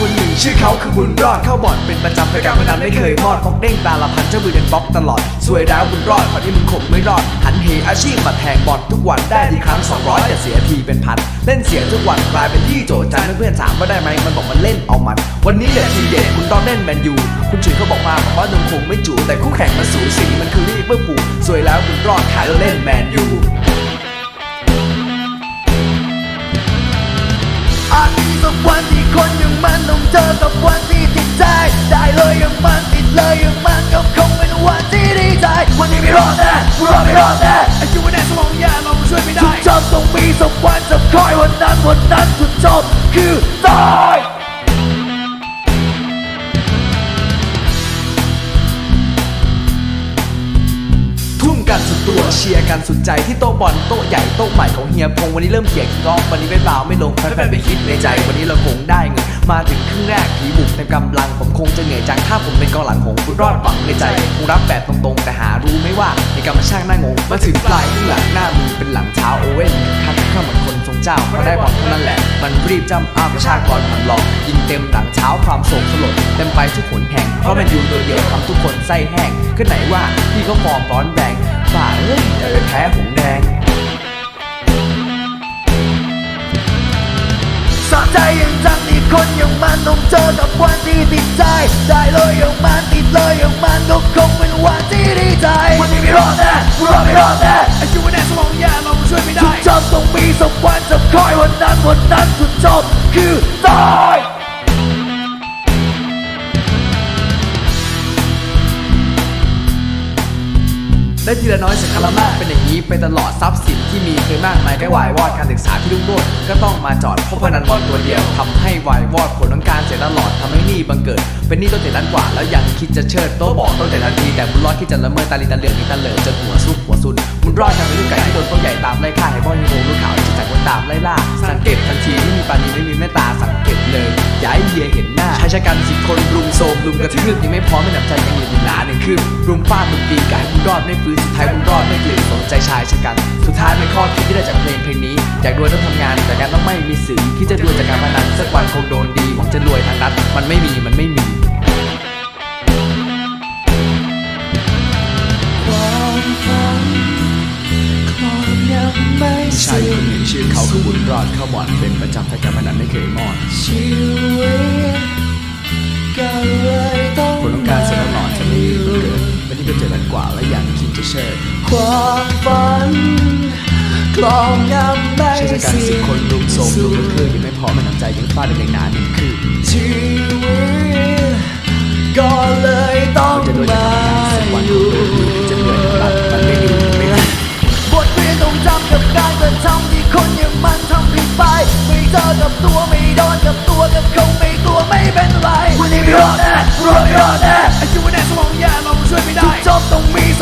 คนหนึ่งชื่อเขาคือบุญรอดเข้าบ่อนเป็นประจำแต่การพนันไม่เคยพอดพกเด้งตาละพันเจ้ามือยังบล็อกตลอดสวยแล้วบุญรอดคราวนี้มึงคงไม่รอด หันเหอาชีพมาแทงบอลทุกวันได้ทีครั้ง 200 แต่เสียทีเป็นพันเล่นเสียทุกวันกลายเป็นที่โจจันเพื่อนๆถามว่าได้ไหมมันบอกมันเล่นเอามัน วันนี้เด็ดทีเด็ดคุณต้องเล่นแมนยูคุณชื่อเขาบอกมาบอกว่าหนุ่มคงไม่จูแต่คู่แข่งมันสูสีมันคือลีเวอร์พูลสวยแล้วบุญรอดขายแล้วเล่นแมนยู เลยอย่างมันก็คงเป็นวันที่ดีใจ วันนี้ไม่รอดแน่กูรอดไม่รอดแน่ไอ้ยูแน่สมองแย่เราช่วยไม่ได้ทุกจบต้องมีสักวันจะคอยวันนั้นวันนั้นจุดจบคือตาย กันสุดตัวเชียร์กันสุดใจที่โต๊ะบอลโต๊ะใหญ่โต๊ะใหม่ของเฮียพงวันนี้เริ่มเขียกกองวันนี้ไม่เบาไม่ลงแฟนๆไปคิดในใจ วันนี้เราคงได้เงินมาถึงครึ่งแรกผีบุกเต็มกำลังผมคงจะเหนื่อยจังถ้าผมเป็นกองหลังหงฟุตรอดฝังในใจคงรับแบบตรงๆ แต่หารู้ไม่ว่าในกรรมช่างหน้างงมาถึงปลายที่หลังหน้ามือเป็นหลังเท้าโอเว่นคัดเข้าเหมือนคน รงเจ้าพอได้บอลเท่านั้นแหละ มันรีบจำอ้าวประชากรมันหลอก ยิงเต็มหลังเท้าความโศกสลดเต็มไปทุกขนแห่งเพราะมันยูตัวเดียวทำทุกคนไส้แห้งขึ้นไหนว่าพี่ก็ฟอร์มร้อนแรงฝ่าเอ้ยแต่ไปแพ้หงแดงสะใจย่างจังที่คนอย่างมันต้องเจอกับวันที่ติดใจ จบต้องมีสักวันจะคอยวันนั้นวันนั้นสุดจบคือตาย ได้ทีละน้อยสักคารมากเป็นอย่างนี้ไปตลอดทรัพย์สินที่มีเคยมากมายก็วายวอดการศึกษาที่รุ่งโรจน์ก็ต้องมาจอดเพราะพนันบอลตัวเดียวทำให้วายวอดผลของการเสียตลอดทำให้หนี้บังเกิด เป็นหนี้ต้นเจ็ดล้านกว่าแล้วยังคิดจะเชิดโต๊ะบอกต้นเจ็ดทันทีแต่บุญรอดคิดจะละเมิดตาลีตาเหลืองนี่ตาเหลิงจนหัวซุกหัวซุนบุญรอดทำเป็นลูกไก่ที่โดนต้นใหญ่ตามไล่ฆ่าให้พ่อฮีโร่ลูกขาวที่จากคนตามไล่ล่าสังเกตทันทีไม่มีปานีไม่มีเมตตาสังเกตเลยอย่าให้เฮียเห็นหน้าชายชะกันสิบคนรุ มโซมรุมกระทืบยังไม่พร้อมไม่หนำใจยังอยู่อีกหนาหนึ่งคือรุมฟาดรุมตีกายบุญรอดไม่ฟื้นสุดท้ายบุญรอดไม่เกลียดสนใจชายชะกัน สุดท้ายเป็นข้อคิดที่ได้จากเพลงเพลงนี้ อยากรวยต้องทำงานแต่การต้องไม่มีสื่อที่จะรวยจากการพนันสักวันคงโดนดีหวังจะรวยทางนั้นมันไม่มีมันไม่มีความฝันความยังไม่ชายคนหนึ่งชื่อเขาคือบุญรอดเข้าบ่อนเป็นประจำแต่การพนันไม่เคยมอดชีวิต ก็เลยต้องผลของการเสียตลอดจะไม่มีวันเกิดวันนี้ก็เจอกันกว่าและยังคิดจะเชิดความฝันกลองยังไม่ชายชะกันสิบคนรุมโทรมรุมกระทืบยังไม่พอมันน้ำใจยังฟาดได้อย่างหนาหนึ่งคือชีวิตก็เลยต้อง เจอกับตัวไม่โดนกับตัวก็คงไม่กลัวไม่เป็นไรวันนี้ไม่รอดแน่รอดไม่รอดแน่ไอ้ยูแน่สมองแย่เราช่วยไม่ทุได้กจบต้องมีสั